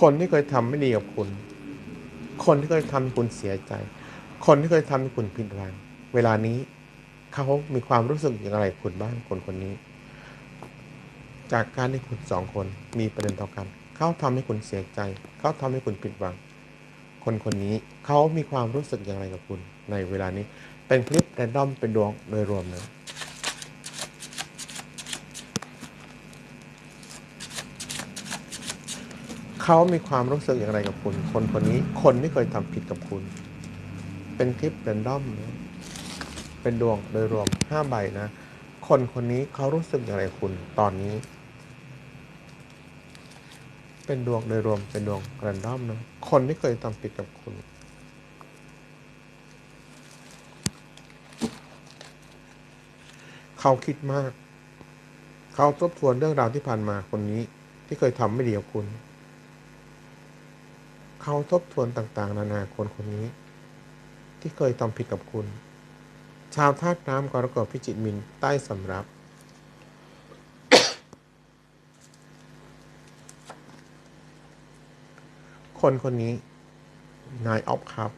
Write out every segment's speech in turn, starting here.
คนที่เคยทำไม่ดีกับคุณ คนที่เคยทำให้คุณเสียใจ คนที่เคยทำให้คุณผิดหวัง เวลานี้เขามีความรู้สึกอย่างไรกับคุณบ้างคนคนนี้ จากการที่คุณสองคนมีประเด็นต่อกัน เขาทำให้คุณเสียใจ เขาทำให้คุณผิดหวัง คนคนนี้เขามีความรู้สึกอย่างไรกับคุณ ในเวลานี้ เป็นคลิปแรนดอมเป็นดวงโดยรวมนะ เขามีความรู้สึกอย่างไรกับคุณ คนคนนี้ คนที่เคยทำผิดกับคุณ เป็นคลิปแรนดอม เป็นดวงโดยรวมห้าใบนะ คนคนนี้เขารู้สึกอย่างไรคุณตอนนี้ เป็นดวงโดยรวมเป็นดวงแรนดอมนะ คนที่เคยทำผิดกับคุณเขาคิดมาก เขาทบทวนเรื่องราวที่ผ่านมาคนนี้ที่เคยทำไม่ดีกับคุณ เขาทบทวนต่างๆ นานาคนคนนี้ ที่เคยทำผิดกับคุณ ชาวธาตุน้ำกรกฎพิจิตรมินใต้สำรับ คนคนนี้ นายออฟครับ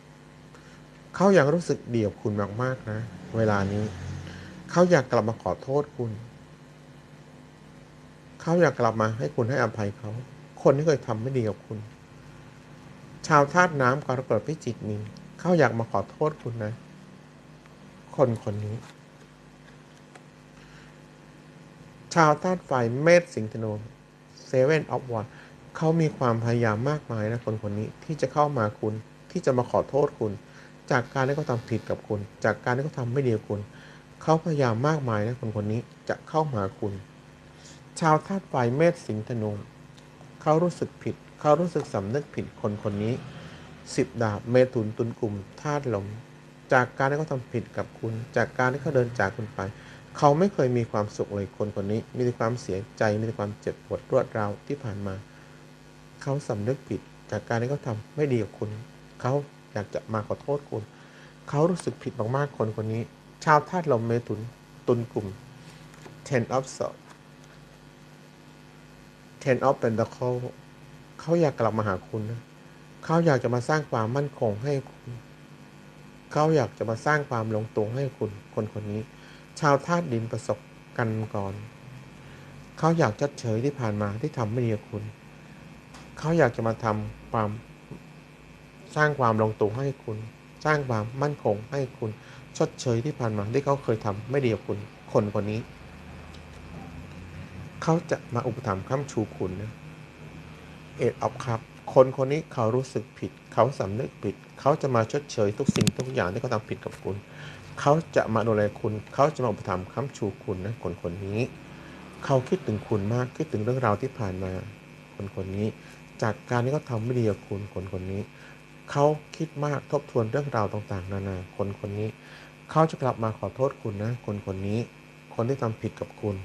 เขายังรู้สึกเดี่ยวคุณมากๆนะ เวลานี้ เขาอยากกลับมาขอโทษคุณ เขาอยากกลับมาให้คุณให้อภัยเขา คนที่เคยทำไม่ดีกับคุณ ชาวธาตุน้ำกรกฎพิจิกมีเขาอยากมาขอโทษคุณนะ คนคนนี้ ชาวธาตุไฟเมษสิงห์ธนูเซเว่นออฟวันเขามีความพยายามมากมายนะคนคนนี้ที่จะเข้ามาคุณที่จะมาขอโทษคุณ จากการที่เขาทำผิดกับคุณ จากการที่เขาทำไม่ดีกับคุณเขาพยายามมากมายนะคนคนนี้จะเข้าหาคุณ ชาวธาตุไฟเมษสิงห์ธนูเขารู้สึกผิด เขารู้สึกสำนึกผิดคนคนนี้สิบดาบเมถุนตุนกลุ่มธาตุลม จากการที่เขาทำผิดกับคุณ จากการที่เขาเดินจากคุณไป เขาไม่เคยมีความสุขเลยคนคนนี้ มีแต่ความเสียใจมีแต่ความเจ็บปวดรวดร้าวที่ผ่านมา เขาสำนึกผิด จากการที่เขาทำไม่ดีกับคุณ เขาอยากจะมาขอโทษคุณ เขารู้สึกผิดมากๆคนคนนี้ ชาวธาตุลมเมถุนตุนกลุ่ม ten of swords ten of pentacle เขาอยากกลับมาหาคุณนะเขาอยากจะมาสร้างความมั่นคงให้คุณ เขาอยากจะมาสร้างความลงตัวให้คุณ คนคนนี้ ชาวธาตุดินประสบกันก่อน เขาอยากชดเชยที่ผ่านมาที่ทำไม่ดีกับคุณ เขาอยากจะมาทำความสร้างความลงตัวให้คุณ สร้างความมั่นคงให้คุณชดเชยที่ผ่านมาที่เขาเคยทำไม่ดีกับคุณ คนคนนี้ เขาจะมาอุปถัมภ์ค้ำชูคุณนะ เอ็ดออฟครับ คนคนนี้เขารู้สึกผิด เขาสำนึกผิด เขาจะมาชดเชยทุกสิ่งทุกอย่างที่เขาทำผิดกับคุณ เขาจะมาดูแลคุณ เขาจะมาอุปถัมภ์ค้ำชูคุณนะคนคนนี้ เขาคิดถึงคุณมากคิดถึงเรื่องราวที่ผ่านมา คนคนนี้ จากการที่เขาทำไม่ดีกับคุณคนคนนี้ เขาคิดมากทบทวนเรื่องราวต่างๆ นานา คนคนนี้ เขาจะกลับมาขอโทษคุณนะ คนคนนี้ คนที่ทำผิดกับคุณ